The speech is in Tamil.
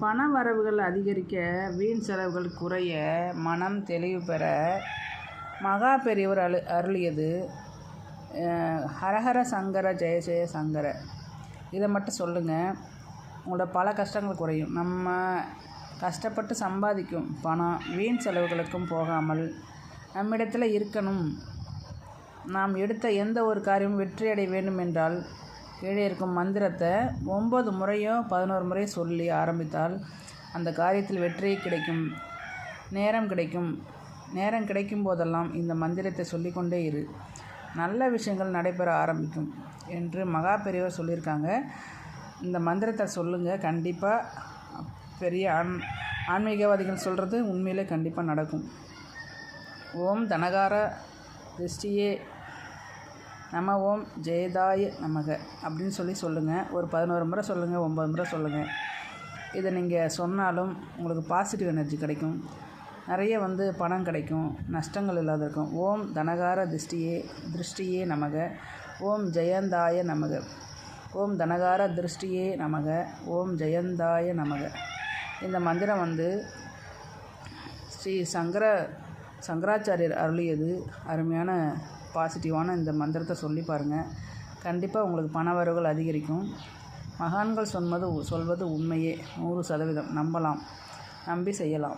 பண வரவுகள் அதிகரிக்க வீண் செலவுகள் குறைய மனம் தெளிவு பெற மகா பெரியவர் அரு அருளியது ஹரஹர சங்கர ஜெய ஜெய சங்கர. இதை மட்டும் சொல்லுங்கள் உங்களோட பல கஷ்டங்கள் குறையும். நம்ம கஷ்டப்பட்டு சம்பாதிக்கும் பணம் வீண் செலவுகளுக்கும் போகாமல் நம்மிடத்தில் இருக்கணும். நாம் எடுத்த எந்த ஒரு காரியமும் வெற்றியடைய வேண்டும் என்றால் கீழே இருக்கும் மந்திரத்தை ஒம்பது முறையோ பதினோரு முறை சொல்லி ஆரம்பித்தால் அந்த காரியத்தில் வெற்றி கிடைக்கும் நேரம் கிடைக்கும். நேரம் கிடைக்கும் போதெல்லாம் இந்த மந்திரத்தை சொல்லிக்கொண்டே இரு. நல்ல விஷயங்கள் நடைபெற ஆரம்பிக்கும் என்று மகா பெரியவர் சொல்லியிருக்காங்க. இந்த மந்திரத்தை சொல்லுங்கள் கண்டிப்பாக பெரிய ஆன் ஆன்மீகவாதிகள் சொல்கிறது உண்மையிலே கண்டிப்பாக நடக்கும். ஓம் தனகார திருஷ்டியே நம ஓம் ஜெயதாய நமக அப்படின்னு சொல்லி சொல்லுங்கள் ஒரு பதினோரு முறை சொல்லுங்கள் ஒம்பது முறை சொல்லுங்கள் இதை நீங்கள் சொன்னாலும் உங்களுக்கு பாசிட்டிவ் எனர்ஜி கிடைக்கும். நிறைய வந்து பணம் கிடைக்கும் நஷ்டங்கள் இல்லாத இருக்கும். ஓம் தனகார திருஷ்டியே திருஷ்டியே நமக. ஓம் ஜெயந்தாய நமக. ஓம் தனகார திருஷ்டியே நமக. ஓம் ஜெயந்தாய நமக. இந்த மந்திரம் வந்து ஸ்ரீ சங்கர சங்கராச்சாரியர் அருளியது அருமையான பாசிட்டிவான இந்த மந்திரத்தை சொல்லி பாருங்கள் கண்டிப்பாக உங்களுக்கு பண வரவுகள் அதிகரிக்கும். மகான்கள் சொன்னது சொல்வது உண்மையே. நூறு சதவீதம். நம்பலாம். நம்பி செய்யலாம்.